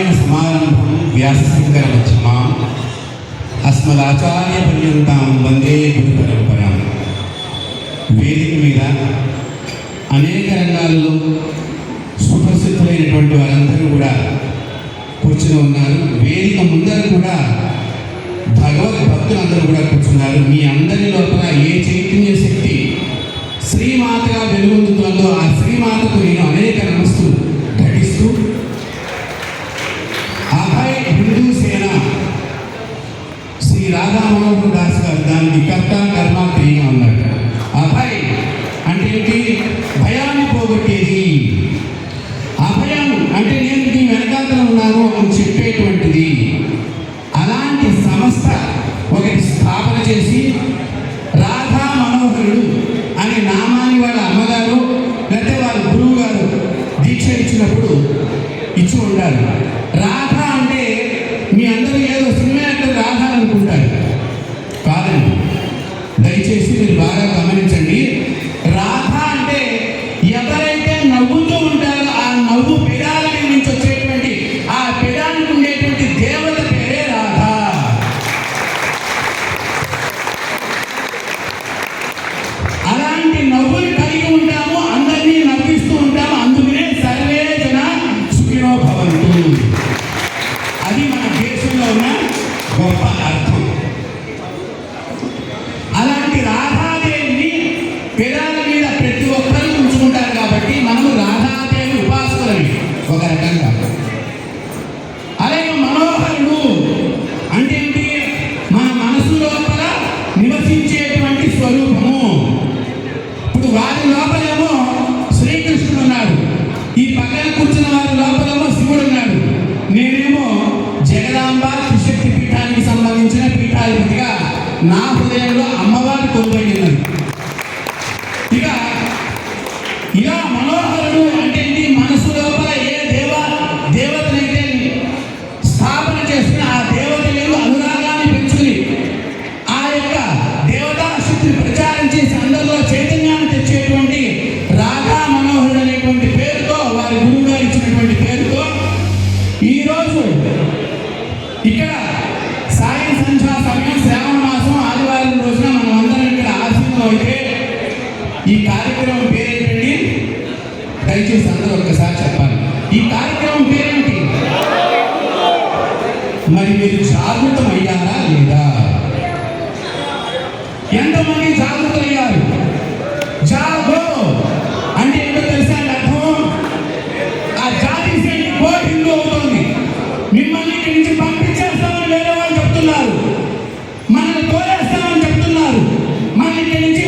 సమాచార్యేణ సమారంభం వ్యాసశంకరమధ్యమాం అస్మదాచార్య పర్యంతం వందే గురు పరంపర. వేదిక మీద అనేక రంగాల్లో సుప్రసిద్ధులైనటువంటి వారందరూ కూడా కూర్చుని ఉన్నారు. వేదిక ముందర కూడా భగవద్భక్తులందరూ కూడా కూర్చున్నారు. మీ అందరి లోపల ఏ చైతన్య శక్తి శ్రీమాతగా వెలుగుతుందో ఆ శ్రీమాతకు నేను అనేక ఉండాలి రాధ అంటే మీ అందరూ ఏదో సినిమా యాక్టర్ రాధ అనుకుంటారు. కాదండి. దయచేసి మీరు బాగా గమనించండి. నా హృదయంలో అమ్మ ఈ కార్యక్రమం పేరేంటండి? దయచేసి అందరూ ఒకసారి చెప్పాలి. ఈ కార్యక్రమం పేరేంటి? మరి మీరు జాగృతం అయ్యారా లేదా? ఎంతమంది జాగృతం అయ్యారు జాగో! అంటే ఏంటో తెలుసా అర్థం ఆ జాతి శైలి అవుతుంది. మిమ్మల్ని ఇక్కడి నుంచి పంపించేస్తామని వేరే వాళ్ళు చెప్తున్నారు. మనల్ని తోలేస్తామని చెప్తున్నారు. మన ఇక్కడి నుంచి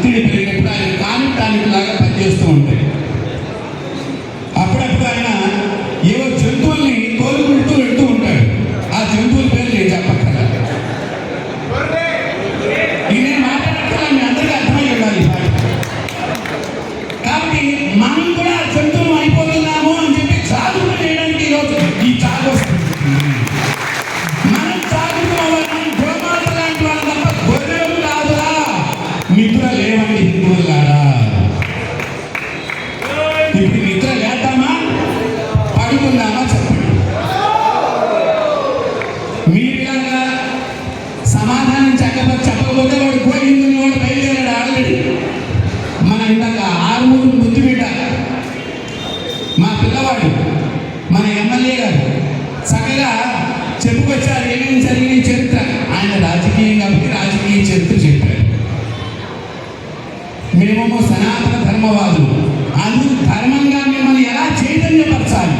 ஒத்துழைப்பு జాగ్రత్త చెప్పకపోతే వాడు పోయిందని వాడు బయలుదేరాడు ఆల్రెడీ. మన ఇందాక ఆరుమూరు ముద్దుబిడ్డ మా పిల్లవాడు మన ఎమ్మెల్యే గారు చక్కగా చెప్పుకొచ్చారు ఏమేమి జరిగిన చరిత్ర. ఆయన రాజకీయం కాబట్టి రాజకీయ చరిత్ర చెప్పారు మేమేమో సనాతన ధర్మవాదులు. అందుకు ధర్మంగా మిమ్మల్ని ఎలా చైతన్యపరచాలి?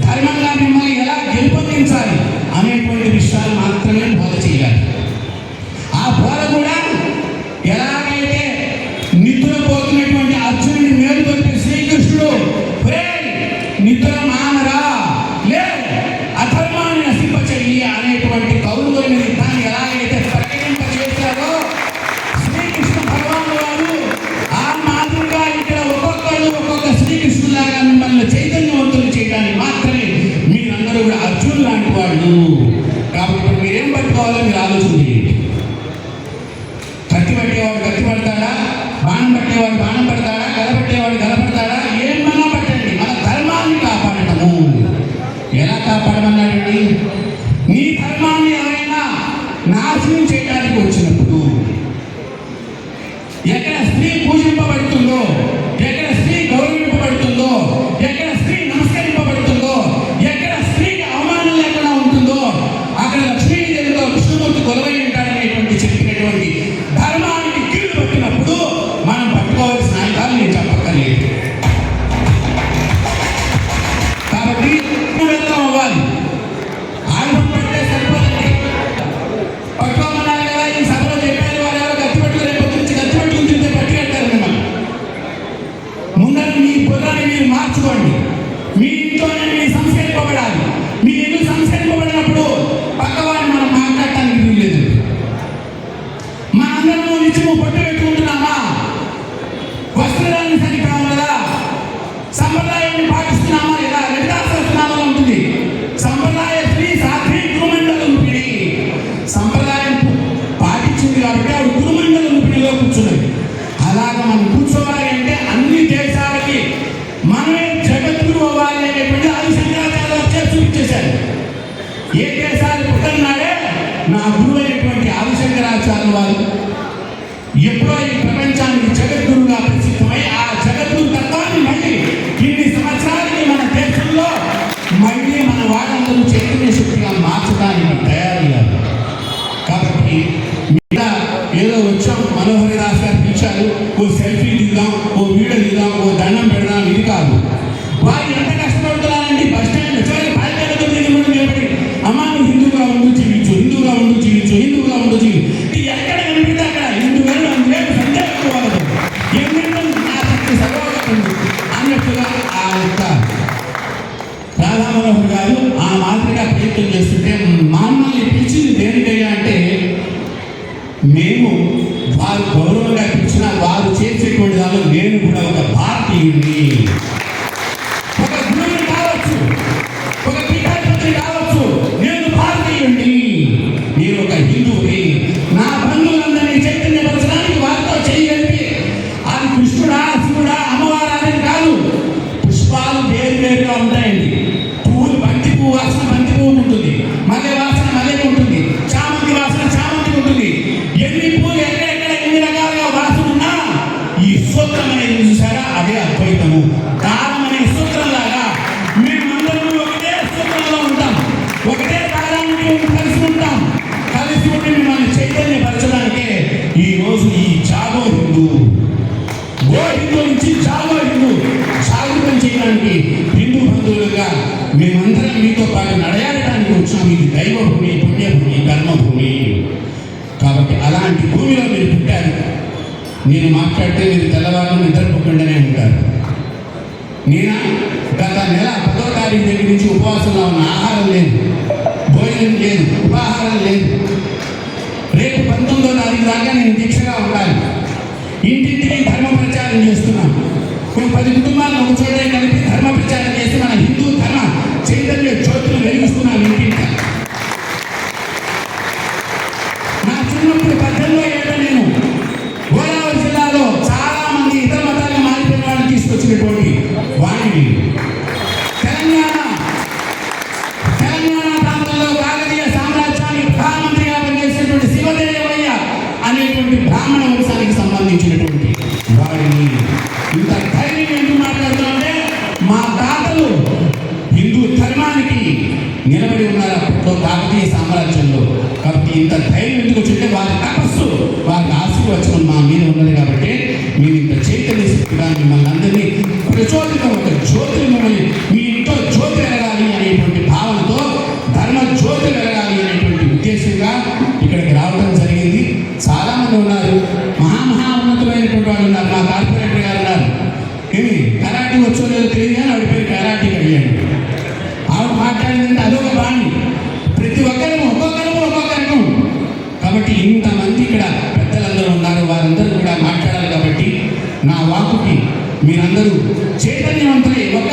ధర్మంగా మిమ్మల్ని ఎలా గెలుపొందించాలి? అనేటువంటి విషయాలు మాత్రమే బోధ చేయాలి. ఎక్కడ స్త్రీ పూజింపబడుతుందో మాట్లాడటానికి వీలు లేదు. వీల్లేదు అందరిలో నిత్యము పట్టు పెట్టుకుంటున్నామా? వస్త్రాన్ని సరికాము కదా సంప్రదాయాన్ని పాటిస్తున్నామా లేదా? లలితాసహస్రనామంలో ఉంటుంది సంప్రదాయ స్త్రీ సాధ్వి గురుమండల రూపిణి సంప్రదాయం పాటించింది కాబట్టి ఆవిడ గురుమండల రూపిణిలో కూర్చున్నది. అలాగ మనం కూర్చోవాలి. ఏదో వచ్చాం మనోహరి దాస్ గారు పిలిచారు ఓ సెల్ఫీ దిద్దాం ఓ వీడియో దిద్దాం ఓ దండం పెడదాం ఇది కాదు. వారు ఎంత కష్టపడుతున్నారండి? బస్ స్టాండ్ చివరికి పాల్గొన తొమ్మిది అమ్మా నువ్వు మేము వారు గౌరవంగా పిలిచిన వారు చేసేటువంటి దానిలో నేను కూడా ఒక భారతీయుడిని. హిందూ బంధువులుగా మేమందరం మీతో పాటు నడయాడటానికి వచ్చాము ఇది దైవభూమి పుణ్యభూమి కర్మభూమి కాబట్టి అలాంటి భూమిలో మీరు పుట్టారు. నేను మాట్లాడితే మీరు తెల్లవారు నిద్రపోకుండానే ఉంటారు. నేను? గత నెల పదో తారీఖు దగ్గర నుంచి ఉపవాసంలో ఉన్న ఆహారం లేదు. భోజనం లేదు ఉపాహారం లేదు. రేపు పంతొమ్మిదో తారీఖు దాకా నేను దీక్షగా ఉండాలి. ఇంటింటికి ధర్మ ప్రచారం చేస్తున్నాను. కొన్ని పది కుటుంబాలను ఒక చోటే కలిపి ధర్మ ప్రచారం చేసి మన హిందూ ధర్మ చైతన్య జ్యోతులు వెలిగిస్తున్నాం ఇంటింట నా చిన్నప్పుడు పద్దెనిమిదో ఏళ్ళ నేను గోదావరి జిల్లాలో చాలా మంది ఇతర మతాలుగా మారిపోయిన వాళ్ళని తీసుకొచ్చినటువంటి వాణిని తెలంగాణ తెలంగాణ ప్రాంతంలో కాకతీయ సామ్రాజ్యానికి ప్రధానమంత్రిగా పనిచేసినటువంటి శివదేవయ్య అనేటువంటి బ్రాహ్మణ వంశానికి సంబంధించినటువంటి నిలబడి ఉన్నారు అప్పట్లో కాకతీయ సామ్రాజ్యంలో. కాబట్టి ఇంత ధైర్యం ఎందుకు వచ్చింటే వారి తపస్సు వారి ఆశీర్వచనం మా మీద ఉన్నది కాబట్టి మీరు ఇంత చైతన్య శక్తిగా మిమ్మల్ని అందరినీ ప్రచోదితం ఒక జ్యోతిని మిమ్మల్ని మీ ఇంట్లో జ్యోతి వెలగాలి అనేటువంటి భావనతో ధర్మ జ్యోతి వెలగాలి అనేటువంటి ఉద్దేశంగా ఇక్కడికి రావడం జరిగింది. చాలామంది ఉన్నారు. మహామహా ఉన్నతమైనటువంటి వాళ్ళు ఉన్నారు. మా కార్పొరేటర్ గారు ఉన్నారు. ఏమి కరాటీ వచ్చో లేదో తెలియదు కానీ ఆవిడ పేరు కరాటీ అడిగాను ఆవిడ మాట్లాడిందంటే కాబట్టి ఇంతమంది ఇక్కడ పెద్దలందరూ ఉన్నారు. వారందరూ కూడా మాట్లాడాలి కాబట్టి నా వాకుకి మీరందరూ చైతన్యవంతులే ఒక